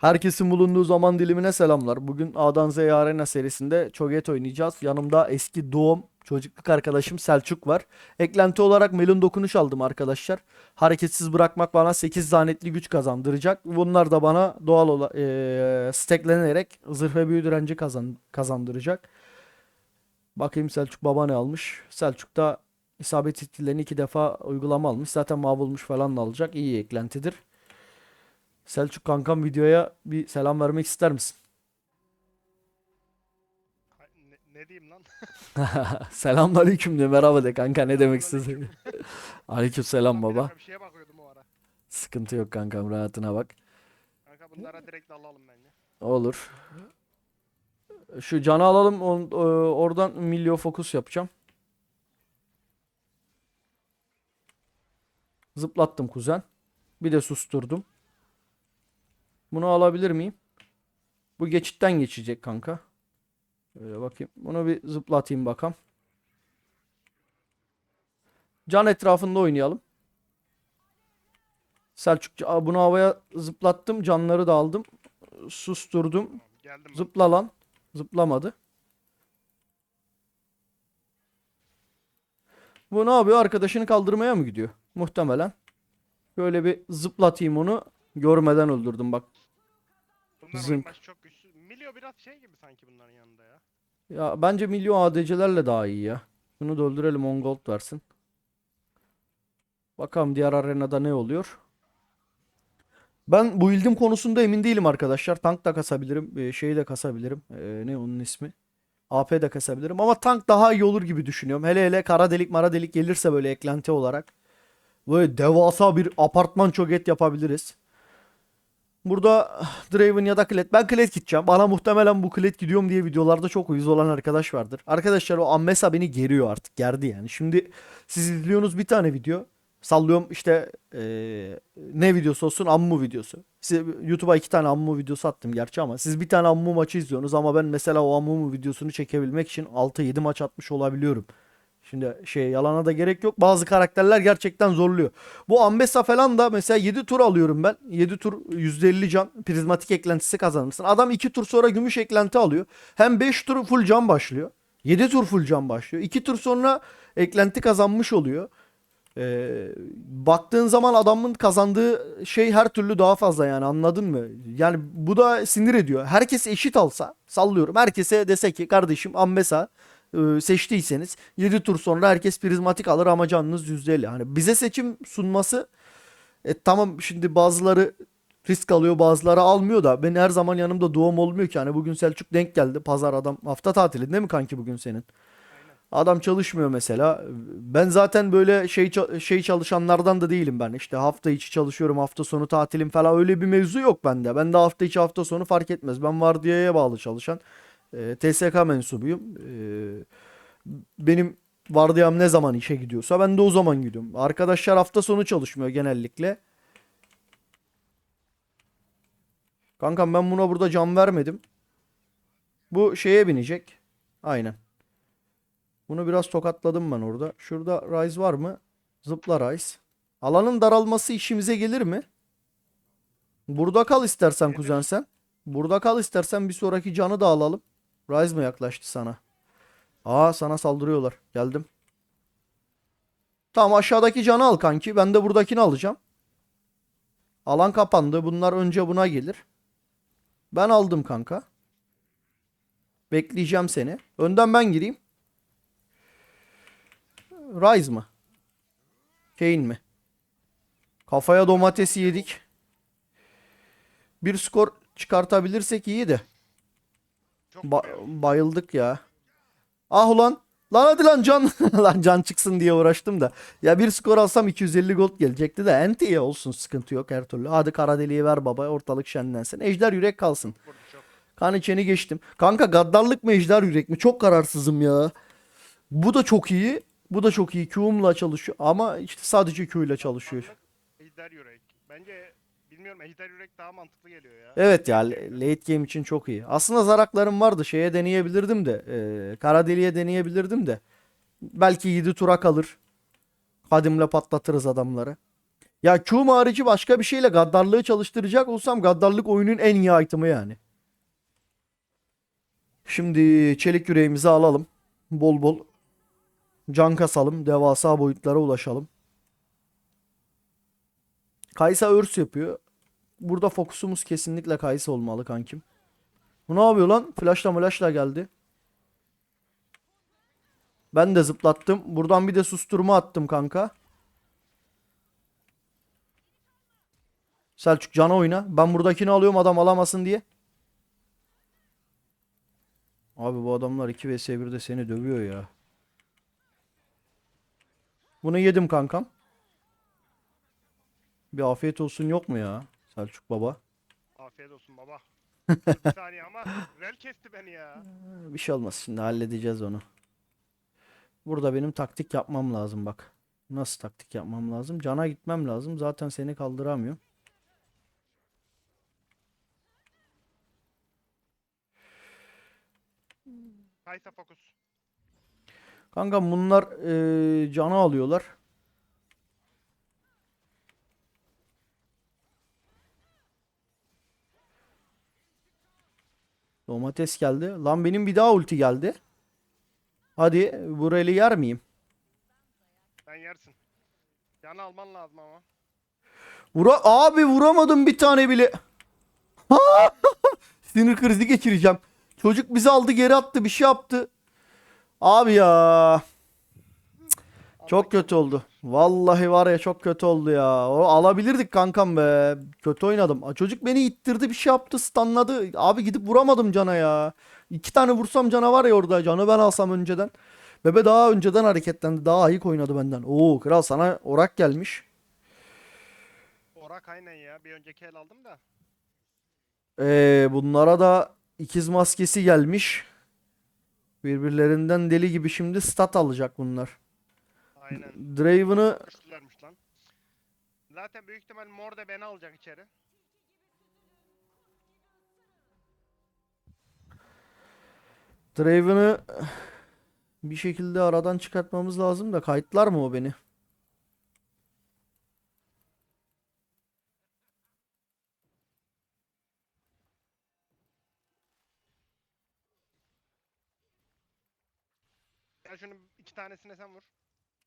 Herkesin bulunduğu zaman dilimine selamlar. Bugün A'dan Z'ye Arena serisinde Cho'Gath oynayacağız. Yanımda eski doğum çocukluk arkadaşım Selçuk var. Eklenti olarak Melon dokunuş aldım arkadaşlar. Hareketsiz bırakmak bana 8 zanetli güç kazandıracak. Bunlar da bana doğal ola eee stacklenerek zırh ve büyü direnci kazan kazandıracak. Bakayım Selçuk baba ne almış. Selçuk da isabet hitlerini iki defa uygulama almış. Zaten mahvolmuş falan da alacak. İyi eklentidir. Selçuk kankam videoya bir selam vermek ister misin? Ne, ne diyeyim lan? Selamünaleyküm diyor. Merhaba de kanka ne demek istedin? Lan bir baba. Bir şeye bakıyordum o ara. Sıkıntı yok kankam rahatına bak. Kanka bunlara direkt alalım bence. Olur. Şu canı alalım. on- e, oradan milyo fokus yapacağım. Zıplattım kuzen. Bir de susturdum. Bunu alabilir miyim? Bu geçitten geçecek kanka. Şöyle bakayım. Bunu bir zıplatayım bakalım. Can etrafında oynayalım. Selçuk bunu havaya zıplattım. Canları da aldım. Susturdum. Geldim. Zıpla lan. Zıplamadı. Bu ne yapıyor? Arkadaşını kaldırmaya mı gidiyor? Muhtemelen. Böyle bir zıplatayım onu. Görmeden öldürdüm bak. Bunlar zınk. başı çok güçlü. Milyo biraz şey gibi sanki bunların yanında ya. Ya bence milyon ADC'lerle daha iyi ya. Bunu da öldürelim 10 gold versin. Bakalım diğer arenada ne oluyor. Ben bu build'im konusunda emin değilim arkadaşlar. Tank da kasabilirim. e, Şeyi de kasabilirim. E, ne onun ismi? AP de kasabilirim. Ama tank daha iyi olur gibi düşünüyorum. Hele hele kara delik mara delik gelirse böyle eklenti olarak. Böyle devasa bir apartman çoget yapabiliriz. Burada Draven ya da Kled. Ben Kled gideceğim. Bana muhtemelen bu Kled gidiyorum diye videolarda çok uyuz olan arkadaş vardır. Arkadaşlar o Ammesa beni geriyor artık. Gerdi yani. Şimdi siz izliyorsunuz bir tane video. Sallıyorum işte eee, ne videosu olsun ammu videosu. Size YouTube'a iki tane ammu videosu attım gerçi ama siz bir tane ammu maçı izliyorsunuz ama ben mesela o ammu videosunu çekebilmek için 6-7 maç atmış olabiliyorum. Şimdi şey yalana da gerek yok. Bazı karakterler gerçekten zorluyor. Bu Ambessa falan da mesela 7 tur alıyorum ben. 7 tur %50 can prizmatik eklentisi kazanırsın. Adam 2 tur sonra gümüş eklenti alıyor. Hem 5 tur full can başlıyor. 7 tur full can başlıyor. 2 tur sonra eklenti kazanmış oluyor. Ee, baktığın zaman adamın kazandığı şey her türlü daha fazla yani anladın mı? Yani bu da sinir ediyor. Herkes eşit alsa sallıyorum. Herkese dese ki kardeşim Ambessa e, seçtiyseniz 7 tur sonra herkes prizmatik alır ama canınız %50. Hani bize seçim sunması e, tamam şimdi bazıları risk alıyor bazıları almıyor da ben her zaman yanımda doğum olmuyor ki. Hani bugün Selçuk denk geldi. Pazar adam hafta tatili değil mi kanki bugün senin? Adam çalışmıyor mesela. Ben zaten böyle şey şey çalışanlardan da değilim ben. İşte hafta içi çalışıyorum, hafta sonu tatilim falan öyle bir mevzu yok bende. Ben de hafta içi hafta sonu fark etmez. Ben vardiyaya bağlı çalışan e, TSK mensubuyum. E, benim vardiyam ne zaman işe gidiyorsa ben de o zaman gidiyorum. Arkadaşlar hafta sonu çalışmıyor genellikle. Kankam ben buna burada can vermedim. Bu şeye binecek. Aynen. Bunu biraz tokatladım ben orada. Şurada Rise var mı? Zıpla Rise. Alanın daralması işimize gelir mi? Burada kal istersen kuzen sen. Burada kal istersen bir sonraki canı da alalım. Rise mı yaklaştı sana? Aa sana saldırıyorlar. Geldim. Tamam aşağıdaki canı al kanki. Ben de buradakini alacağım. Alan kapandı. Bunlar önce buna gelir. Ben aldım kanka. Bekleyeceğim seni. Önden ben gireyim. Rise mı? Kane mi? Kafaya domatesi yedik. Bir skor çıkartabilirsek iyi de. Ba- bayıldık ya. Ah ulan. Lan hadi lan can. lan can çıksın diye uğraştım da. Ya bir skor alsam 250 gold gelecekti de enti olsun sıkıntı yok her türlü. Hadi kara deliği ver baba ortalık şenlensin. Ejder yürek kalsın. Kan içeni geçtim. Kanka gaddarlık mı ejder yürek mi? Çok kararsızım ya. Bu da çok iyi. Bu da çok iyi. Q'umla çalışıyor. Ama işte sadece Q ile çalışıyor. Ejder yürek. Bence bilmiyorum ejder yürek daha mantıklı geliyor ya. Evet ya late game için çok iyi. Aslında zaraklarım vardı. Şeye deneyebilirdim de. E, kara deliğe deneyebilirdim de. Belki 7 tura kalır. Kadimle patlatırız adamları. Ya Q'm harici başka bir şeyle gaddarlığı çalıştıracak olsam gaddarlık oyunun en iyi item'ı yani. Şimdi çelik yüreğimizi alalım. Bol bol can kasalım. Devasa boyutlara ulaşalım. Kaysa örs yapıyor. Burada fokusumuz kesinlikle Kaysa olmalı kankim. Bu ne yapıyor lan? Flashla flashla geldi. Ben de zıplattım. Buradan bir de susturma attım kanka. Selçuk cana oyna. Ben buradakini alıyorum adam alamasın diye. Abi bu adamlar 2 vs 1'de seni dövüyor ya. Bunu yedim kankam. Bir afiyet olsun yok mu ya Selçuk baba? Afiyet olsun baba. bir saniye ama rel kesti beni ya. Bir şey olmaz şimdi halledeceğiz onu. Burada benim taktik yapmam lazım bak. Nasıl taktik yapmam lazım? Cana gitmem lazım. Zaten seni kaldıramıyorum. Kaysa fokus. Kanka bunlar eee cana alıyorlar. Domates geldi. Lan benim bir daha ulti geldi. Hadi burayı yer miyim? Sen yersin. Yanı alman lazım ama. Vura abi vuramadım bir tane bile. Sinir krizi geçireceğim. Çocuk bizi aldı geri attı bir şey yaptı. Abi ya. Çok kötü oldu. Vallahi var ya çok kötü oldu ya. O alabilirdik kankam be. Kötü oynadım. Çocuk beni ittirdi bir şey yaptı stunladı. Abi gidip vuramadım cana ya. İki tane vursam cana var ya orada. Canı ben alsam önceden. Bebe daha önceden hareketlendi. Daha ayık oynadı benden. Oo kral sana orak gelmiş. Orak aynen ya. Bir önceki el aldım da. Ee, bunlara da ikiz maskesi gelmiş. Birbirlerinden deli gibi şimdi stat alacak bunlar. Aynen. Draven'ı Güçlülermiş lan. Zaten büyük ihtimal mor da beni alacak içeri. Draven'ı bir şekilde aradan çıkartmamız lazım da kayıtlar mı o beni? Gel şunun iki tanesine sen vur.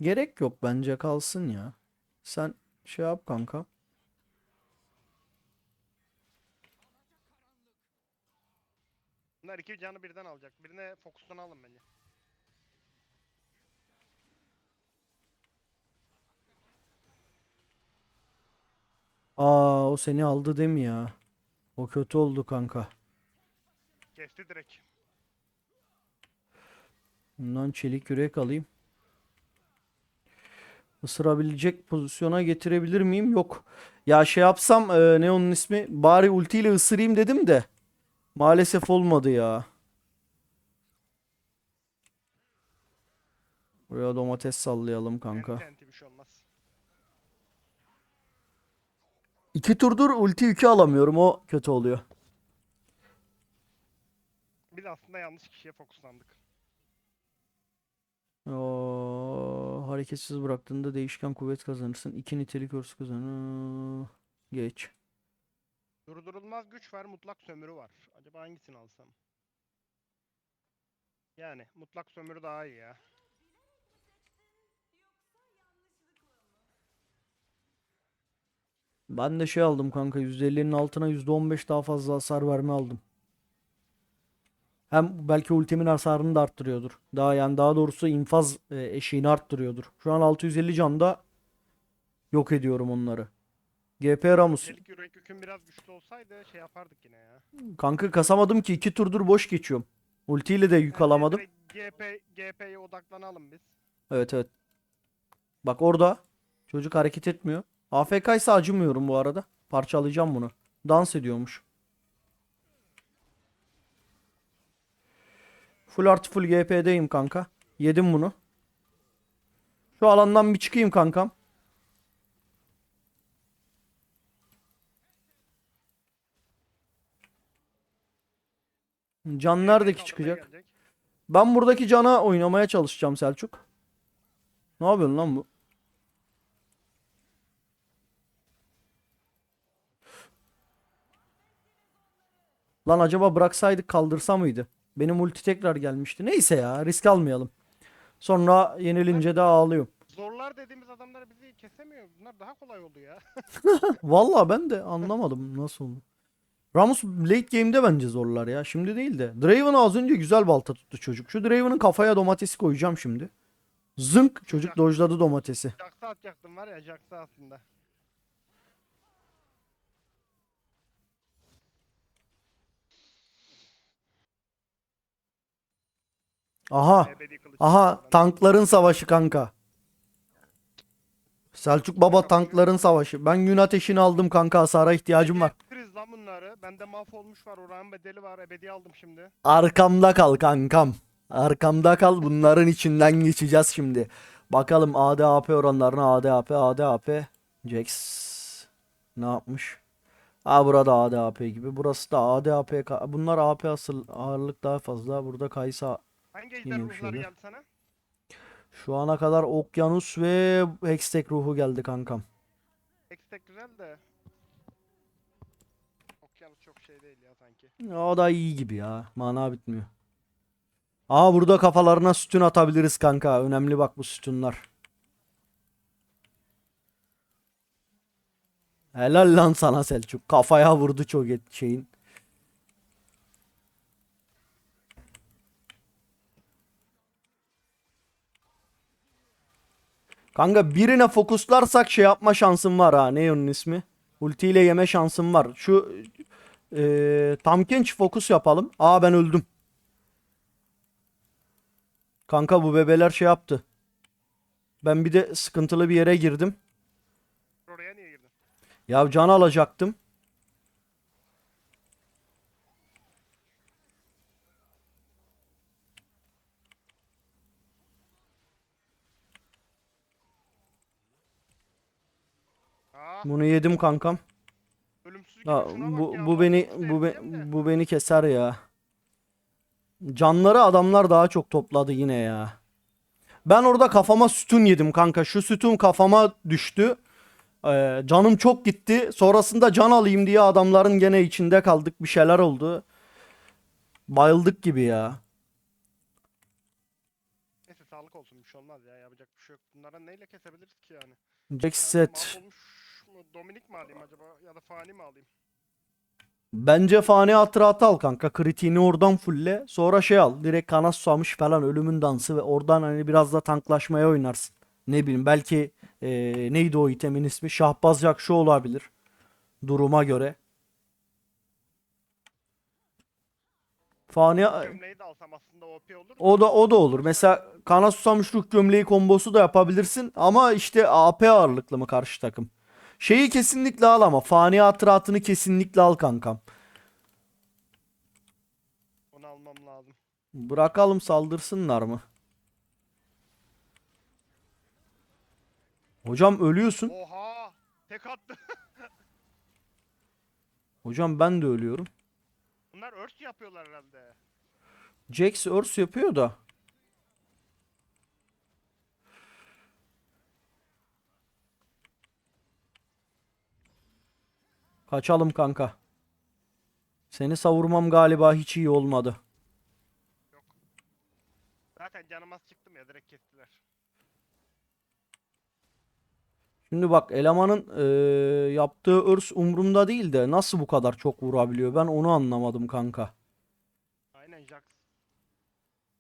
Gerek yok bence kalsın ya. Sen şey yap kanka. Bunlar iki canı birden alacak. Birine fokusunu alın bence. Aa o seni aldı değil mi ya? O kötü oldu kanka. Kesti direkt. Bundan çelik yürek alayım. Isırabilecek pozisyona getirebilir miyim? Yok. Ya şey yapsam e, ne onun ismi? Bari ultiyle ısırayım dedim de. Maalesef olmadı ya. Buraya domates sallayalım kanka. Şey. İki turdur ulti yükü alamıyorum. O kötü oluyor. Biz aslında yanlış kişiye fokuslandık. Oo, hareketsiz bıraktığında değişken kuvvet kazanırsın. İki nitelik örs kazanır. Geç. Durdurulmaz güç var, mutlak sömürü var. Acaba hangisini alsam? Yani mutlak sömürü daha iyi ya. Ben de şey aldım kanka %50'nin altına %15 daha fazla hasar verme aldım. Hem belki ultimin hasarını da arttırıyordur. Daha yani daha doğrusu infaz e, eşiğini arttırıyordur. Şu an 650 canda yok ediyorum onları. GP Ramus. Çelik yürek yükün biraz güçlü olsaydı şey yapardık yine ya. Kanka kasamadım ki iki turdur boş geçiyorum. Ultiyle de yük alamadım. GP, GP'ye odaklanalım biz. Evet evet. Bak orada çocuk hareket etmiyor. AFK ise acımıyorum bu arada. Parçalayacağım bunu. Dans ediyormuş. Full artı full GP'deyim kanka. Yedim bunu. Şu alandan bir çıkayım kankam. Can neredeki çıkacak? Ben buradaki cana oynamaya çalışacağım Selçuk. Ne yapıyorsun lan bu? Lan acaba bıraksaydık kaldırsa mıydı? Benim ulti tekrar gelmişti. Neyse ya risk almayalım. Sonra yenilince de ağlıyorum. Zorlar dediğimiz adamlar bizi kesemiyor. Bunlar daha kolay oldu ya. Vallahi ben de anlamadım nasıl oldu. Ramus late game'de bence zorlar ya. Şimdi değil de. Draven az önce güzel balta tuttu çocuk. Şu Draven'ın kafaya domatesi koyacağım şimdi. Zınk çocuk dojladı domatesi. Jax'a atacaktım var ya Jax'a aslında. Aha. Aha tankların savaşı kanka. Selçuk Baba tankların savaşı. Ben gün ateşini aldım kanka hasara ihtiyacım var. Kriz lan bunları. Bende mahvolmuş var. Oranın bedeli var. Ebedi aldım şimdi. Arkamda kal kankam. Arkamda kal bunların içinden geçeceğiz şimdi. Bakalım ADAP oranlarına ADAP ADAP Jax ne yapmış? Ha burada ADAP gibi. Burası da ADAP. Bunlar AP asıl ağırlık daha fazla. Burada Kaysa Hangi ejder ruhları öyle. geldi sana? şu ana kadar Okyanus ve Hextech ruhu geldi kankam. Ekstek güzel de. Okyanus çok şey değil ya sanki. O da iyi gibi ya. Mana bitmiyor. Aa burada kafalarına sütun atabiliriz kanka. Önemli bak bu sütunlar. Helal lan sana Selçuk. Kafaya vurdu çok et şeyin. Kanka birine fokuslarsak şey yapma şansım var ha. Ne onun ismi? Ultiyle yeme şansım var. Şu eee Tamkenç fokus yapalım. Aa ben öldüm. Kanka bu bebeler şey yaptı. Ben bir de sıkıntılı bir yere girdim. Oraya niye girdin? Ya can alacaktım. Aa, Bunu yedim kankam. ölümsüz gibi Ya, şuna bak bu ya. bu beni bu, be- de. bu beni keser ya. Canları adamlar daha çok topladı yine ya. Ben orada kafama sütun yedim kanka. Şu sütun kafama düştü. Ee, canım çok gitti. Sonrasında can alayım diye adamların gene içinde kaldık. Bir şeyler oldu. Bayıldık gibi ya. Neyse sağlık olsun bir şey olmaz ya yapacak bir şey yok. Bunlara neyle kesebiliriz ki yani? Jack set. Dominik mi alayım acaba ya da fani mi alayım? Bence fani hatıratı al kanka. Kritiğini oradan fulle. Sonra şey al. Direkt kana susamış falan ölümün dansı ve oradan hani biraz da tanklaşmaya oynarsın. Ne bileyim belki eee, neydi o itemin ismi? Şahbaz Jakşı olabilir. Duruma göre. Fani Gömleği de alsam aslında OP olur. o da o da olur. Mesela kana susamış ruh gömleği kombosu da yapabilirsin ama işte AP ağırlıklı mı karşı takım? Şeyi kesinlikle al ama fani hatıratını kesinlikle al kankam. Onu almam lazım. Bırakalım saldırsınlar mı? Hocam ölüyorsun. Oha! Tek attı. Hocam ben de ölüyorum. Bunlar örs yapıyorlar herhalde. Jax örs yapıyor da. Kaçalım kanka. Seni savurmam galiba hiç iyi olmadı. Zaten canım az çıktım ya direkt kestiler. Şimdi bak elemanın eee, yaptığı örs umurumda değil de nasıl bu kadar çok vurabiliyor ben onu anlamadım kanka. Aynen Jax.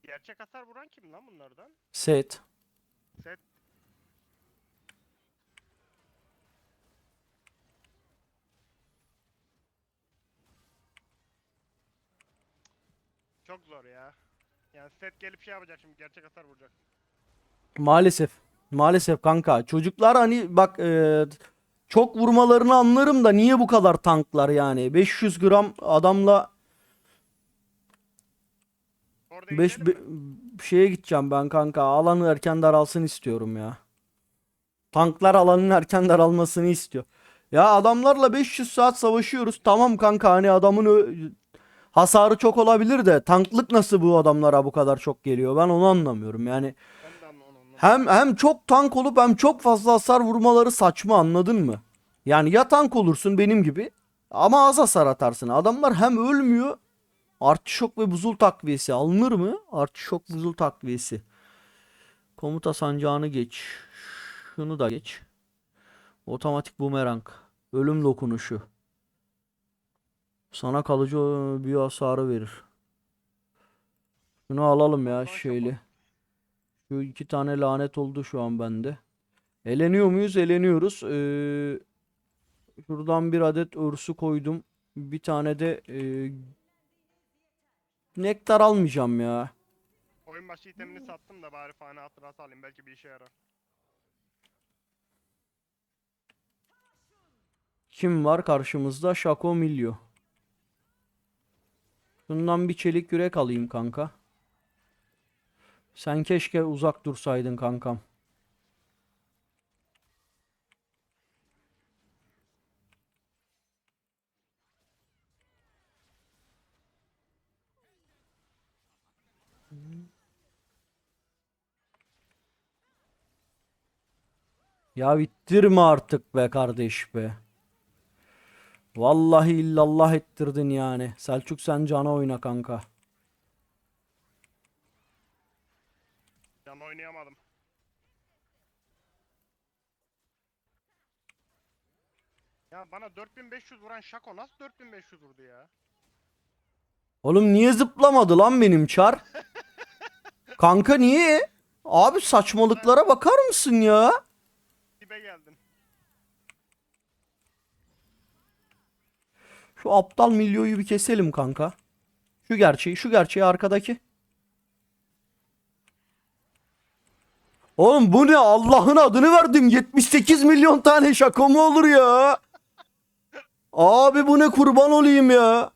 Gerçek hasar vuran kim lan bunlardan? Set. Set. Çok zor ya. Yani set gelip şey yapacak şimdi gerçek hasar vuracak. Maalesef. Maalesef kanka. Çocuklar hani bak e, çok vurmalarını anlarım da niye bu kadar tanklar yani? 500 gram adamla Orada 5 gidelim mi? şeye gideceğim ben kanka. Alanı erken daralsın istiyorum ya. Tanklar alanın erken daralmasını istiyor. Ya adamlarla 500 saat savaşıyoruz. Tamam kanka hani adamın ö- hasarı çok olabilir de tanklık nasıl bu adamlara bu kadar çok geliyor? Ben onu anlamıyorum. Yani Ben de anlamadım. onu. Hem hem çok tank olup hem çok fazla hasar vurmaları saçma anladın mı? Yani ya tank olursun benim gibi Ama az hasar atarsın. Adamlar hem ölmüyor. Artişok ve buzul takviyesi alınır mı? Artişok buzul takviyesi. Komuta sancağını geç. Şunu da geç. Otomatik bumerang. Ölüm dokunuşu. Sana kalıcı bir hasarı verir. Şunu alalım ya şeyli. Şu iki tane lanet oldu şu an bende. Eleniyor muyuz? Eleniyoruz. Ee, şuradan bir adet örsü koydum. Bir tane de e, nektar almayacağım ya. Oyun başı itemini sattım da bari fani hatırası alayım. Belki bir işe yarar. Kim var karşımızda? Shaco Milyo. Bundan bir çelik yürek alayım kanka. Sen keşke uzak dursaydın kankam. Ya bittirme artık be kardeş be. Vallahi illallah ettirdin yani. Selçuk sen cana oyna kanka. Can oynayamadım. Ya bana 4500 vuran Şako nasıl 4500 vurdu ya? Oğlum niye zıplamadı lan benim çar? Kanka niye? Abi saçmalıklara bakar mısın ya? Dibe geldin. Şu aptal milyoyu bir keselim kanka. Şu gerçeği, şu gerçeği arkadaki. Oğlum bu ne? Allah'ın adını verdim. 78 milyon tane şaka mı olur ya? Abi bu ne kurban olayım ya.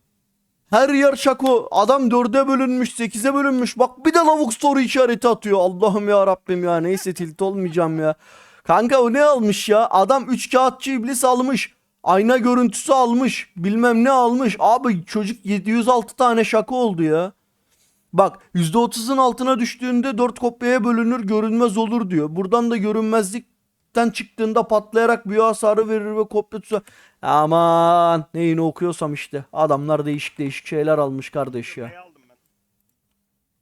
Her yer şako. Adam dörde bölünmüş, sekize bölünmüş. Bak bir de lavuk soru işareti atıyor. Allah'ım ya Rabbim ya. Neyse tilt olmayacağım ya. Kanka o ne almış ya? Adam 3 kağıtçı iblis almış. Ayna görüntüsü almış. Bilmem ne almış. Abi çocuk 706 tane şaka oldu ya. Bak %30'un altına düştüğünde 4 kopyaya bölünür görünmez olur diyor. Buradan da görünmezlikten çıktığında patlayarak büyü hasarı verir ve kopya tutar. Aman neyini okuyorsam işte. Adamlar değişik değişik şeyler almış kardeş ya. Neyi aldım ben?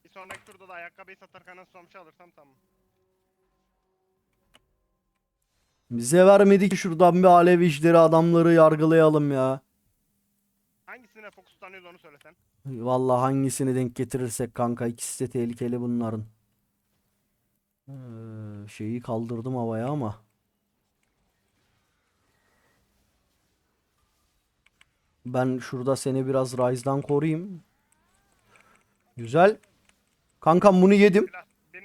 Bir sonraki turda da ayakkabıyı satarken nasıl sonuç alırsam tamam. Bize vermedi ki şuradan bir alev işleri adamları yargılayalım ya. Hangisine fokuslanıyoruz onu söylesen. Vallahi hangisini denk getirirsek kanka ikisi de tehlikeli bunların. Ee, şeyi kaldırdım havaya ama. Ben şurada seni biraz Ryze'dan koruyayım. Güzel. Kankam bunu yedim.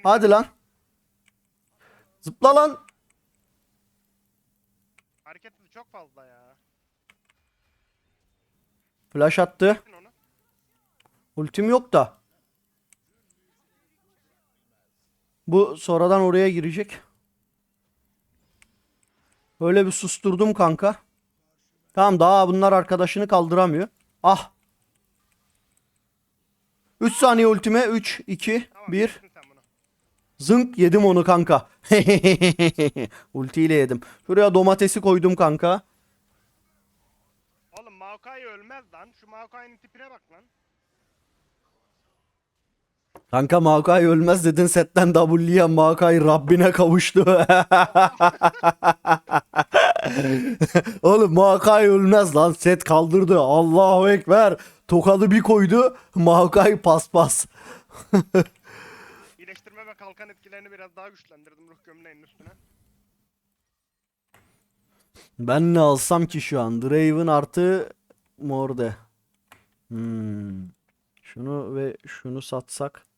Hadi lan. Zıpla lan. hareket çok fazla ya. Flash attı. Ultim yok da. Bu sonradan oraya girecek. Böyle bir susturdum kanka. Tamam daha bunlar arkadaşını kaldıramıyor. Ah. 3 saniye ultime. 3, 2, Tamam 1. yersin sen bunu. Zınk yedim onu kanka. Ultiyle yedim. Şuraya domatesi koydum kanka. Oğlum Maokai ölmez lan. Şu Maokai'nin tipine bak lan. Kanka Maokai ölmez dedin setten W'ye Maokai Rabbine kavuştu. Oğlum Maokai ölmez lan set kaldırdı. Allahu Ekber. Tokadı bir koydu. Maokai paspas. İyileştirme ve kalkan etkilerini biraz daha güçlendirdim ruh gömleğinin üstüne. Ben ne alsam ki şu an? Draven artı Morde. Hmm. Şunu ve şunu satsak.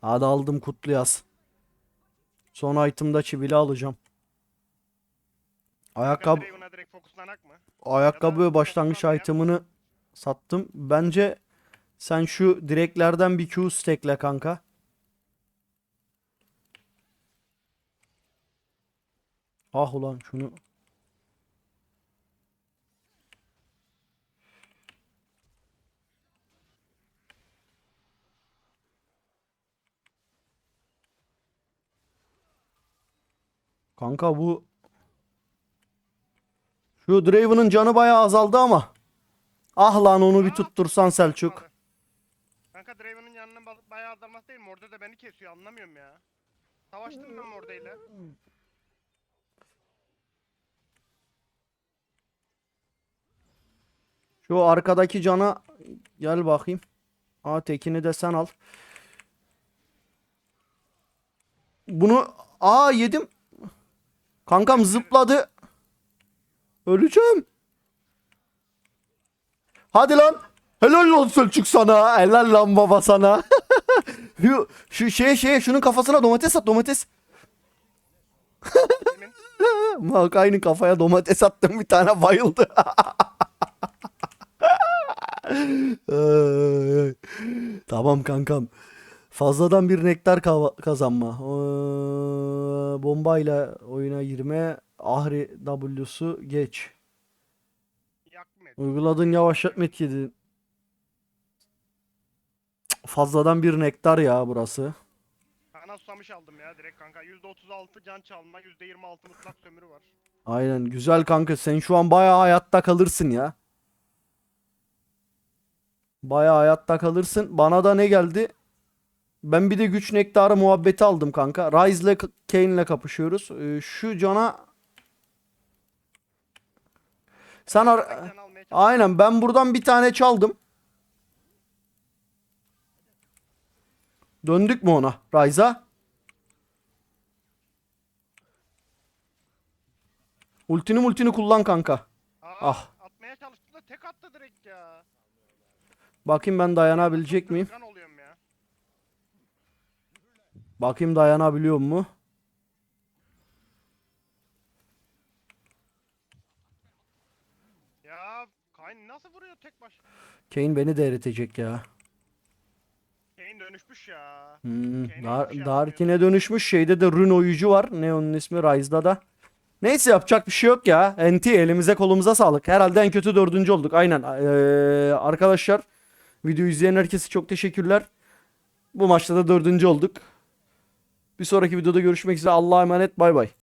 Hadi aldım kutlu yaz. Son item'da çivili alacağım. Ayakkabı ayakkabı Ya da başlangıç item'ını sattım. Bence sen şu direklerden bir Q stackle kanka. Ah ulan şunu Kanka bu Şu Draven'ın canı bayağı azaldı ama. Ah lan onu bir tuttursan Selçuk. Kanka Draven'ın yanının ba- bayağı azalması değil mi? Orada da beni kesiyor anlamıyorum ya. Savaştım ben oradayla. Şu arkadaki cana gel bakayım. Aa tekini de sen al. Bunu aa yedim. Kankam zıpladı. Öleceğim. Hadi lan. Helal olsun Selçuk sana. Helal lan baba sana. şu, şey şey şunun kafasına domates at domates. Bak aynı kafaya domates attım bir tane bayıldı. Ay, ay. tamam kankam. Fazladan bir nektar kazanma. Ee, bombayla oyuna girme. Ahri W'su geç. Yakma et. Uyguladığın yavaşlatma etkili. Fazladan bir nektar ya burası. Kana susamış aldım ya direkt kanka. %36 can çalma, %26 mutlak sömürü var. Aynen güzel kanka sen şu an bayağı hayatta kalırsın ya. Bayağı hayatta kalırsın. Bana da ne geldi? Ben bir de güç nektarı muhabbeti aldım kanka. Ryze ile K- Kayn ile kapışıyoruz. Ee, şu cana sen ar-. Aynen ben buradan bir tane çaldım. Döndük mü ona? Ryze'a? Ultini multini kullan kanka. Aa, ah. Atmaya çalıştı da tek attı direkt ya. Bakayım ben dayanabilecek miyim? Bakayım dayanabiliyor mu? Ya Kayn nasıl vuruyor tek baş? Kane beni de eritecek ya. Kane dönüşmüş ya. Hmm, Kane Dar hiçbir şey Darkin'e dönüşmüş. Şeyde de Rune oyucu var. Ne onun ismi? Ryze'da da. Neyse yapacak bir şey yok ya. NT elimize kolumuza sağlık. Herhalde en kötü dördüncü olduk. Aynen. Ee, arkadaşlar video izleyen herkese çok teşekkürler. Bu maçta da dördüncü olduk. Bir sonraki videoda görüşmek üzere. Allah'a emanet. Bay bay.